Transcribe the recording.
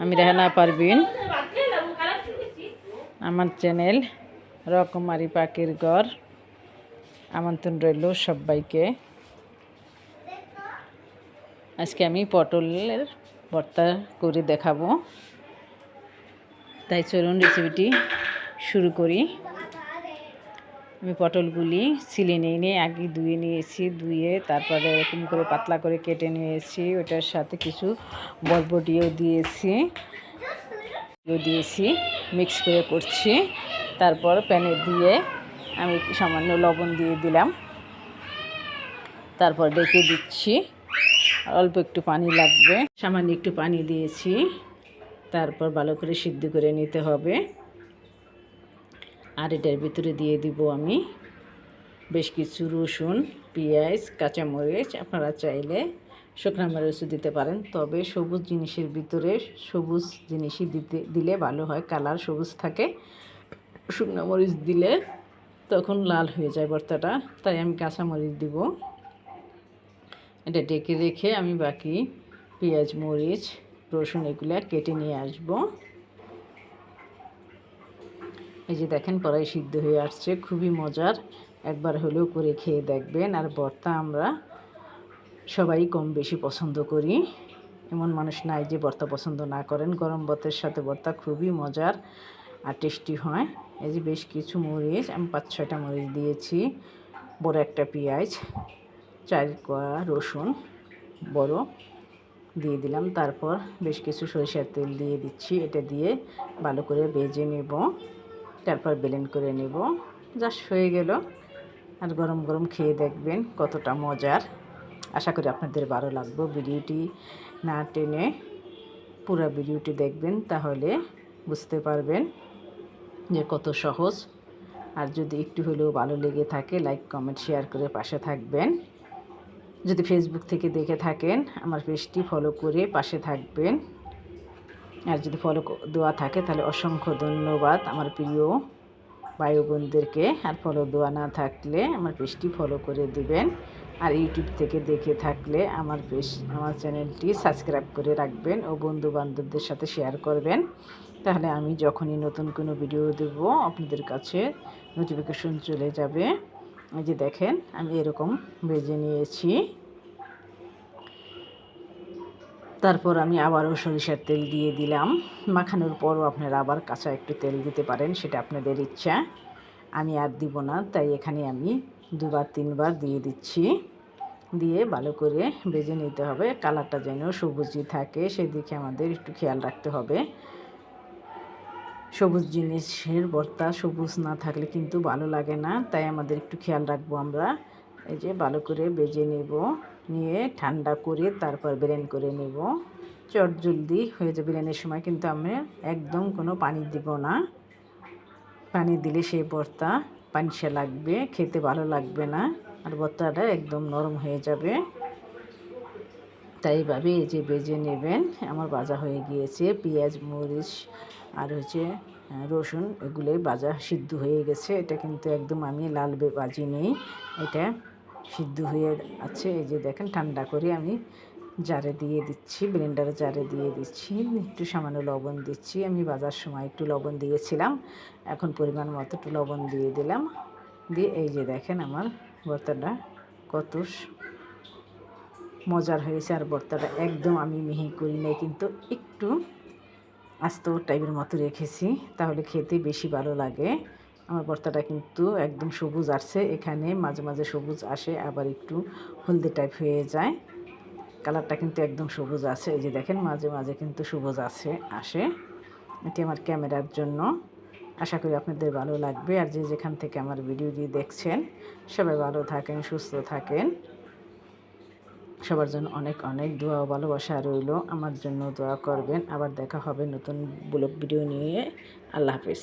আমি রেহানা পারবিন আমার চ্যানেল রকমারি পাখির ঘর। আমন্ত্রণ রইল সবাইকে। আজকে আমি পটলের ভর্তা করে দেখাবো। তাই চলুন রেসিপিটি শুরু করি। আমি পটলগুলি ছিলে নিয়ে নিয়ে আগে ধুয়ে নিয়েছি, ধুয়ে তারপরে এরকম করে পাতলা করে কেটে নিয়েছি। ওটার সাথে কিছু বরবটিও দিয়েছি দিয়েছি মিক্স করে করছি। তারপর প্যানে দিয়ে আমি সামান্য লবণ দিয়ে দিলাম। তারপর ডেকে দিচ্ছি। অল্প একটু পানি লাগবে। সামান্য একটু পানি দিয়েছি। তারপর ভালো করে সিদ্ধ করে নিতে হবে। আর এটার ভিতরে দিয়ে দিব আমি বেশ কিছু রসুন, পেঁয়াজ, কাঁচামরিচ। আপনারা চাইলে শুকনো মরিচও দিতে পারেন, তবে সবুজ জিনিসের ভিতরে সবুজ জিনিসই দিতে, দিলে ভালো হয়। কালার সবুজ থাকে। শুকনো মরিচ দিলে তখন লাল হয়ে যায় ভর্তাটা, তাই আমি কাঁচামরিচ দিব। এটা ডেকে রেখে আমি বাকি পেঁয়াজ, মরিচ, রসুন এগুলো কেটে নিয়ে আসব। এই যে দেখেন, কড়াই সিদ্ধ হয়ে আসছে, খুবই মজার। একবার হলেও করে খেয়ে দেখবেন। আর ভর্তা আমরা সবাই কম বেশি পছন্দ করি। এমন মানুষ নাই যে ভর্তা পছন্দ না করেন। গরম ভাতের সাথে ভর্তা খুবই মজার আর টেস্টি হয়। এই যে বেশ কিছু মরিচ, আমি পাঁচ ছয়টা মরিচ দিয়েছি। বড় একটা পেঁয়াজ, চার কোয়া রসুন, বড় দিয়ে দিলাম। তারপর বেশ কিছু সরিষার তেল দিয়ে দিচ্ছি। এটা দিয়ে ভালো করে ভেজে নেব। তারপর ব্লেন্ড করে নেব। জাস্ট হয়ে গেল। আর গরম গরম খেয়ে দেখবেন কতটা মজার। আশা করি আপনাদের ভালো লাগবে ভিডিওটি। না টেনে পুরো ভিডিওটি দেখবেন তাহলে বুঝতে পারবেন যে কত সহজ। আর যদি একটু হলেও ভালো লেগে থাকে লাইক কমেন্ট শেয়ার করে পাশে থাকবেন। যদি ফেসবুক থেকে দেখে থাকেন, আমার পেজটি ফলো করে পাশে থাকবেন। আর যদি ফলো দেওয়া থাকে, তাহলে অসংখ্য ধন্যবাদ আমার প্রিয় ভাই বোনদেরকে আর ফলো দেওয়া না থাকলে আমার পেজটি ফলো করে দিবেন। আর ইউটিউব থেকে দেখে থাকলে আমার পেজ, আমার চ্যানেলটি সাবস্ক্রাইব করে রাখবেন ও বন্ধু বান্ধবদের সাথে শেয়ার করবেন। তাহলে আমি যখনই নতুন কোনো ভিডিও দেব, আপনাদের কাছে নোটিফিকেশন চলে যাবে। এই যে দেখেন, আমি এরকম বেজে নিয়েছি। তারপর আমি আবারও সরিষার তেল দিয়ে দিলাম। মাখানোর পরও আপনারা আবার কাঁচা একটু তেল দিতে পারেন, সেটা আপনাদের ইচ্ছা। আমি আর দিব না, তাই এখানে আমি দুবার, তিনবার দিয়ে দিচ্ছি। দিয়ে ভালো করে ভেজে নিতে হবে, কালারটা যেন সবুজই থাকে, সেদিকে আমাদের একটু খেয়াল রাখতে হবে। সবুজ জিনিসের ভর্তা সবুজ না থাকলে কিন্তু ভালো লাগে না, তাই আমাদের একটু খেয়াল রাখব আমরা। এই যে ভালো করে বেজে নেব। নিয়ে ঠান্ডা করে তারপর ব্রেন করে নেব। চট জলদি হয়ে যাবে ব্রেনের সময়, কিন্তু আমি একদম কোনো পানি দিব না। পানি দিলে সেই ভর্তা পানিসা লাগবে, খেতে ভালো লাগবে না আর ভর্তাটা একদম নরম হয়ে যাবে। তাই এইভাবে এই যে বেজে নেবেন, আমার বাজা হয়ে গিয়েছে। পেঁয়াজ, মরিচ আর হচ্ছে রসুন, এগুলোই বাজা সিদ্ধ হয়ে গেছে। এটা কিন্তু একদম আমি লাল বাজি নেই এটা সিদ্ধ হয়ে আছে। এই যে দেখেন, ঠান্ডা করে আমি জারে দিয়ে দিচ্ছি, ব্লেন্ডারে জারে দিয়ে দিচ্ছি, একটু সামান্য লবণ দিচ্ছি। আমি বাজার সময় একটু লবণ দিয়েছিলাম, এখন পরিমাণ মতো একটু লবণ দিয়ে দিলাম। দিয়ে এই যে দেখেন আমার ভর্তাটা কত মজার হয়েছে। আর ভর্তাটা একদম আমি মিহি করি নাই, কিন্তু একটু আস্ত টাইপের মতো রেখেছি, তাহলে খেতে বেশি ভালো লাগে। আমার ভর্তাটা কিন্তু একদম সবুজ আসছে। এখানে মাঝে মাঝে সবুজ আসে, আবার একটু হলদে টাইপ হয়ে যায়। কালারটা কিন্তু একদম সবুজ আছে। এই যে দেখেন, মাঝে মাঝে কিন্তু সবুজ আছে, আসে। এটি আমার ক্যামেরার জন্য। আশা করি আপনাদের ভালো লাগবে। আর যে যেখান থেকে আমার ভিডিওটি দেখছেন, সবাই ভালো থাকেন, সুস্থ থাকেন। সবার জন্য অনেক অনেক দোয়া ভালোবাসা রইল। আমার জন্য দোয়া করবেন। আবার দেখা হবে নতুন ব্লগ, ভিডিও নিয়ে। আল্লাহ হাফিজ।